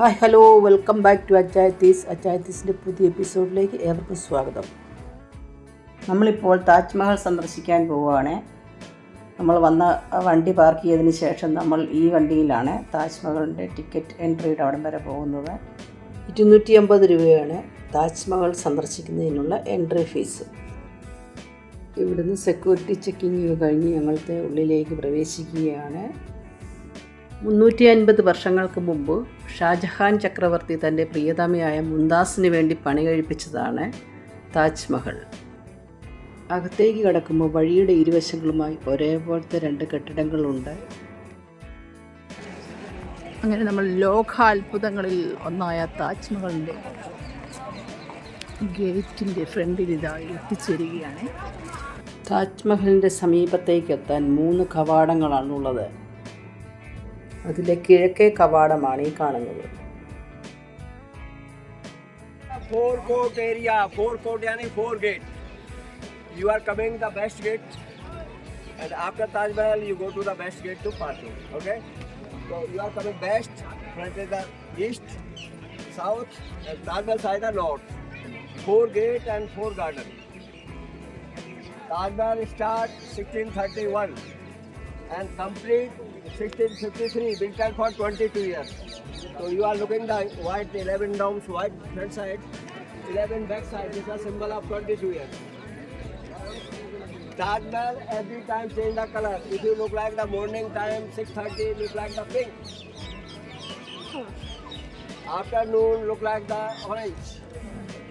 Hi hello welcome back to Achayathees. അച്ചായത്തീസിന്റെ പുതിയ എപ്പിസോഡിലേക്ക് ഏവർക്കും സ്വാഗതം. നമ്മളിപ്പോൾ താജ്മഹൽ സന്ദർശിക്കാൻ പോവുകയാണ്. നമ്മൾ വന്ന വണ്ടി പാർക്ക് ചെയ്തതിന് ശേഷം നമ്മൾ ഈ വണ്ടിയിലാണ് താജ്മഹലിന്റെ ടിക്കറ്റ് എൻട്രിയുടെ അവിടം വരെ പോകുന്നത്. ഇരുന്നൂറ്റി അമ്പത് രൂപയാണ് താജ്മഹൽ സന്ദർശിക്കുന്നതിനുള്ള എൻട്രി ഫീസ്. ഇവിടുന്ന് സെക്യൂരിറ്റി ചെക്കിങ് കഴിഞ്ഞ് ഞങ്ങളുടെ ഉള്ളിലേക്ക് പ്രവേശിക്കുകയാണ്. മുന്നൂറ്റി അൻപത് വർഷങ്ങൾക്ക് മുമ്പ് ഷാജഹാൻ ചക്രവർത്തി തന്റെ പ്രിയതമയായ മുംതാസിന് വേണ്ടി പണി കഴിപ്പിച്ചതാണ് താജ്മഹൽ. അകത്തേക്ക് കടക്കുമ്പോൾ വഴിയുടെ ഇരുവശങ്ങളുമായി ഒരേപോലത്തെ രണ്ട് കെട്ടിടങ്ങളുണ്ട്. അങ്ങനെ നമ്മൾ ലോകാത്ഭുതങ്ങളിൽ ഒന്നായ താജ്മഹലിന്റെ ഗേറ്റിന്റെ ഫ്രണ്ടിൽ ഇതായി എത്തിച്ചേരുകയാണ്. താജ്മഹലിന്റെ സമീപത്തേക്ക് എത്താൻ മൂന്ന് കവാടങ്ങളാണുള്ളത്. അതിലെ കിഴക്കേ കവാടമാണ് ഈ കാണുന്നത് four court area, four court yani four gate. You are coming the best gate, and after Taj Mahal you go to the best gate to parking. Okay, so you are coming best. Front is the east, south, and Taj Mahal side the north. Four gate and four garden. Taj Mahal start 1631 and complete 1653. Built for 22 years. So you are looking the white 11 domes white front side, 11 back side. This is a symbol of 22 years. Taj every time change the color. If you look like the morning time 6:30, look like the pink. Afternoon look like the orange.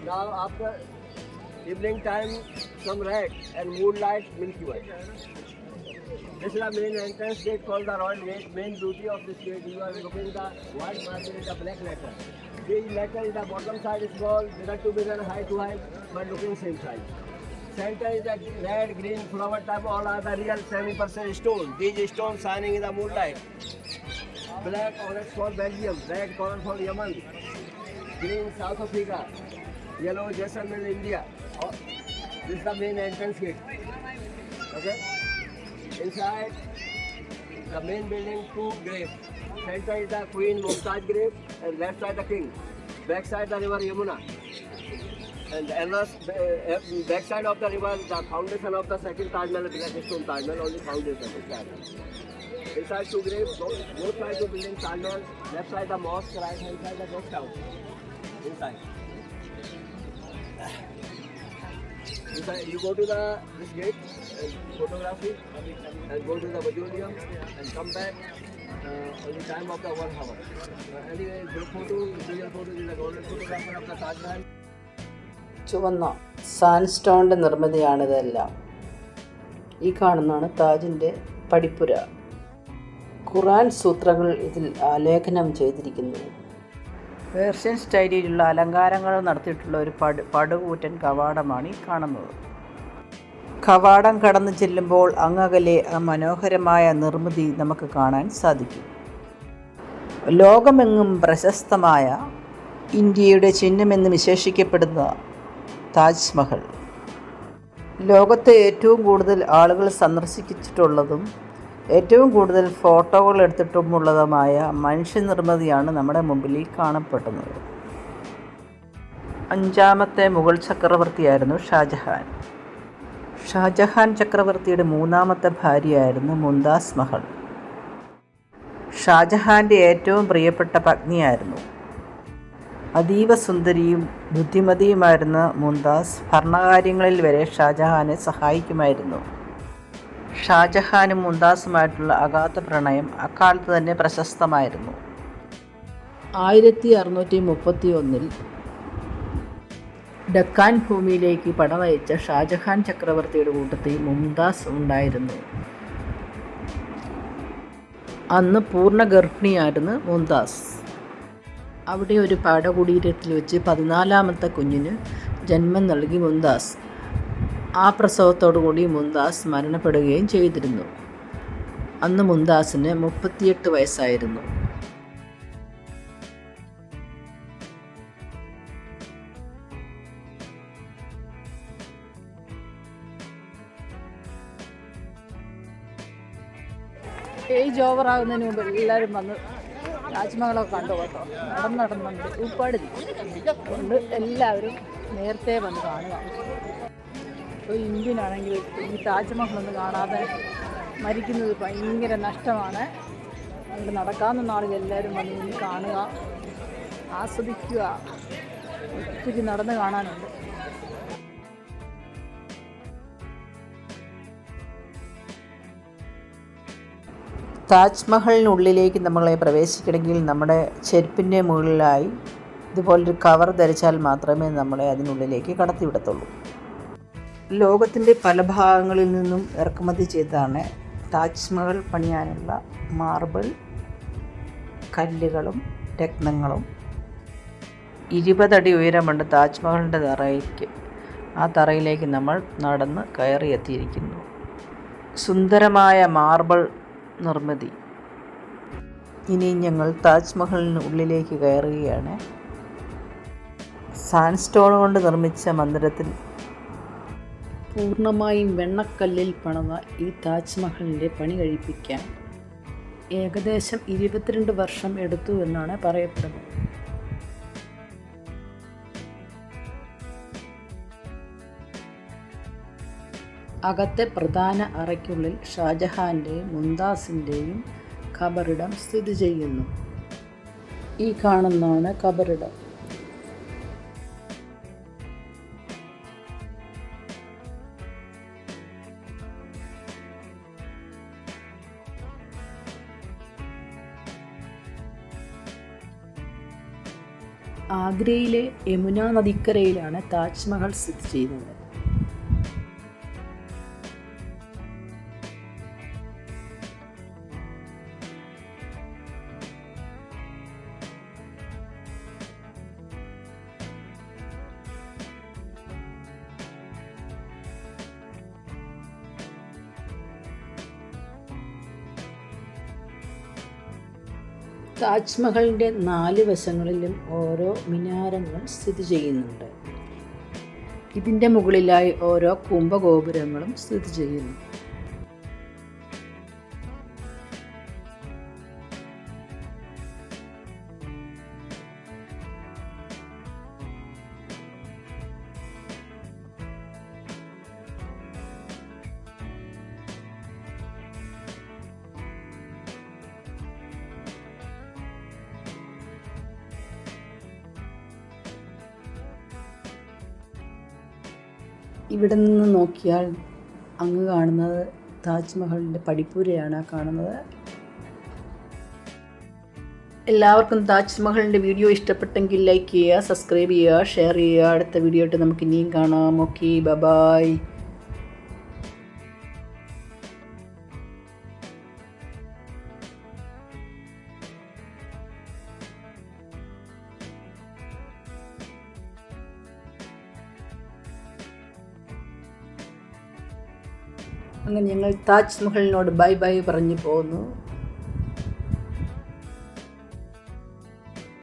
Now after evening time some red and moonlight milky white. This is the main entrance gate called the Royal Gate. Main beauty of this gate, you are looking the white marble is the black letter. This letter is the bottom side is small, bigger to bigger, high to high, but looking same size. Center is the red, green, flower type, all are the real 70% stone. These stones shining in the moonlight. Black orange for Belgium, red color for Yemen, green South Africa, yellow Jaisalmer India. This is the main entrance gate. Okay. Inside the main building, two graves. Center is the Queen Mumtaz grave, and left side the king. Back side the river Yamuna. And the other uh, back side of the river, the foundation of the second Taj Mahal, Black Stone Taj Mahal, only foundation is that. Inside two graves, both, sides of building Taj Mahal, left side the mosque, right hand side the guest house. Inside. Inside, you go to the this gate, photography, and go to the Vajulium, and come back uh, on the time of the one hour. Uh, anyway, group photo, individual photo is a golden photographer of the Taj Mahal. ചുവന്ന സാൻസ്റ്റോണിന്റെ നിർമ്മിതിയാണിതെല്ലാം ഈ കാണുന്നതാണ് താജിന്റെ പടിപ്പുര ഖുറാൻ സൂത്രങ്ങൾ ഇതിൽ ആലേഖനം ചെയ്തിരിക്കുന്നു Persian സ്റ്റൈലിലുള്ള അലങ്കാരങ്ങൾ നടത്തിയിട്ടുള്ള ഒരു പടു പടുകൂറ്റൻ കവാടമാണ് ഈ കാണുന്നത് കവാടം കടന്നു ചെല്ലുമ്പോൾ അങ്ങകലെ ആ മനോഹരമായ നിർമ്മിതി നമുക്ക് കാണാൻ സാധിക്കും. ലോകമെങ്ങും പ്രശസ്തമായ ഇന്ത്യയുടെ ചിഹ്നമെന്ന് വിശേഷിക്കപ്പെടുന്ന താജ്മഹൽ. ലോകത്തെ ഏറ്റവും കൂടുതൽ ആളുകൾ സന്ദർശിച്ചിട്ടുള്ളതും ഏറ്റവും കൂടുതൽ ഫോട്ടോകൾ എടുത്തിട്ടുമുള്ളതുമായ മനുഷ്യനിർമ്മിതിയാണ് നമ്മുടെ മുമ്പിൽ ഈ കാണപ്പെടുന്നത്. അഞ്ചാമത്തെ മുഗൾ ചക്രവർത്തിയായിരുന്നു ഷാജഹാൻ. ഷാജഹാൻ ചക്രവർത്തിയുടെ മൂന്നാമത്തെ ഭാര്യയായിരുന്നു മുംതാസ് മഹൾ. ഷാജഹാന്റെ ഏറ്റവും പ്രിയപ്പെട്ട പത്നിയായിരുന്നു. അതീവ സുന്ദരിയും ബുദ്ധിമതിയുമായിരുന്ന മുംതാസ് ഭരണകാര്യങ്ങളിൽ വരെ ഷാജഹാനെ സഹായിക്കുമായിരുന്നു. ഷാജഹാനും മുംതാസുമായിട്ടുള്ള അഗാധ പ്രണയം അക്കാലത്ത് തന്നെ പ്രശസ്തമായിരുന്നു. ആയിരത്തി അറുന്നൂറ്റി മുപ്പത്തി ഒന്നിൽ ഡക്കാൻ ഭൂമിയിലേക്ക് പടവയച്ച ഷാജഹാൻ ചക്രവർത്തിയുടെ കൂട്ടത്തിൽ മുംതാസ് ഉണ്ടായിരുന്നു. അന്ന് പൂർണ ഗർഭിണിയായിരുന്നു മുംതാസ്. അവിടെ ഒരു പാടകുടീരത്തിൽ വെച്ച് പതിനാലാമത്തെ കുഞ്ഞിന് ജന്മം നൽകി മുംതാസ്. ആ പ്രസവത്തോടുകൂടി മുംതാസ് മരണപ്പെടുകയും ചെയ്തിരുന്നു. അന്ന് മുംതാസിന് മുപ്പത്തിയെട്ട് വയസ്സായിരുന്നു. ഏജ് ഓവർ ആകുന്നതിന് മുമ്പ് എല്ലാവരും വന്ന് താജ്മഹലൊക്കെ കണ്ടു കേട്ടോ. നടന്ന് നടന്നുണ്ട് ഉപ്പാട് അതുകൊണ്ട് എല്ലാവരും നേരത്തെ വന്ന് കാണുക. ഇപ്പോൾ ഇന്ത്യനാണെങ്കിൽ ഈ താജ്മഹൽ കാണാതെ മരിക്കുന്നത് ഭയങ്കര നഷ്ടമാണ്. അതുകൊണ്ട് നടക്കാവുന്ന നാളിൽ എല്ലാവരും വന്ന് കാണുക ആസ്വദിക്കുക. ഒത്തിരി നടന്ന് കാണാനുണ്ട്. താജ്മഹലിനുള്ളിലേക്ക് നമ്മളെ പ്രവേശിക്കണമെങ്കിൽ നമ്മുടെ ചെരുപ്പിന്റെ മുകളിലായി ഇതുപോലൊരു കവർ ധരിച്ചാൽ മാത്രമേ നമ്മളെ അതിനുള്ളിലേക്ക് കടത്തിവിടത്തുള്ളൂ. ലോകത്തിന്റെ പല ഭാഗങ്ങളിൽ നിന്നും ഇറക്കുമതി ചെയ്താണ് താജ്മഹൽ പണിയാനുള്ള മാർബിൾ കല്ലുകളും രത്നങ്ങളും. ഇരുപതടി ഉയരമുണ്ട് താജ്മഹലിന്റെ തറയ്ക്ക്. ആ തറയിലേക്ക് നമ്മൾ നടന്ന് കയറിയെത്തിയിരിക്കുന്നു. സുന്ദരമായ മാർബിൾ നിർമ്മിതി. ഇനി ഞങ്ങൾ താജ്മഹലിന് ഉള്ളിലേക്ക് കയറുകയാണ്. സാൻസ്റ്റോൺ കൊണ്ട് നിർമ്മിച്ച മന്ദിരത്തിൽ പൂർണമായും വെണ്ണക്കല്ലിൽ പണിത ഈ താജ്മഹലിന്റെ പണി കഴിപ്പിക്കാൻ ഏകദേശം ഇരുപത്തിരണ്ട് വർഷം എടുത്തു എന്നാണ് പറയപ്പെടുന്നത്. അകത്തെ പ്രധാന അറയ്ക്കുള്ളിൽ ഷാജഹാന്റെയും മുംതാസിന്റെയും ഖബറിടം സ്ഥിതി ചെയ്യുന്നു. ഈ കാണുന്നതാണ് ഖബറിടം. ആഗ്രയിലെ യമുന നദിക്കരയിലാണ് താജ്മഹൽ സ്ഥിതി ചെയ്യുന്നത്. താജ്മഹലിന്റെ നാല് വശങ്ങളിലും ഓരോ മിനാരങ്ങൾ സ്ഥിതി ചെയ്യുന്നുണ്ട്. ഇതിന്റെ മുകളിലായി ഓരോ കുംഭഗോപുരങ്ങളും സ്ഥിതി ചെയ്യുന്നു. ഇവിടെ നിന്ന് നോക്കിയാൽ അങ്ങ് കാണുന്നത് താജ്മഹലിന്റെ പടിപ്പുരയാണ് ആ കാണുന്നത്. എല്ലാവർക്കും താജ്മഹലിന്റെ വീഡിയോ ഇഷ്ടപ്പെട്ടെങ്കിൽ ലൈക്ക് ചെയ്യുക സബ്സ്ക്രൈബ് ചെയ്യുക ഷെയർ ചെയ്യുക. അടുത്ത വീഡിയോ ആയിട്ട് നമുക്ക് ഇനിയും കാണാം. ഓക്കെ ബൈ അങ്ങനെ ഞങ്ങൾ താജ്മഹലിനോട് ബൈ ബൈ പറഞ്ഞു പോകുന്നു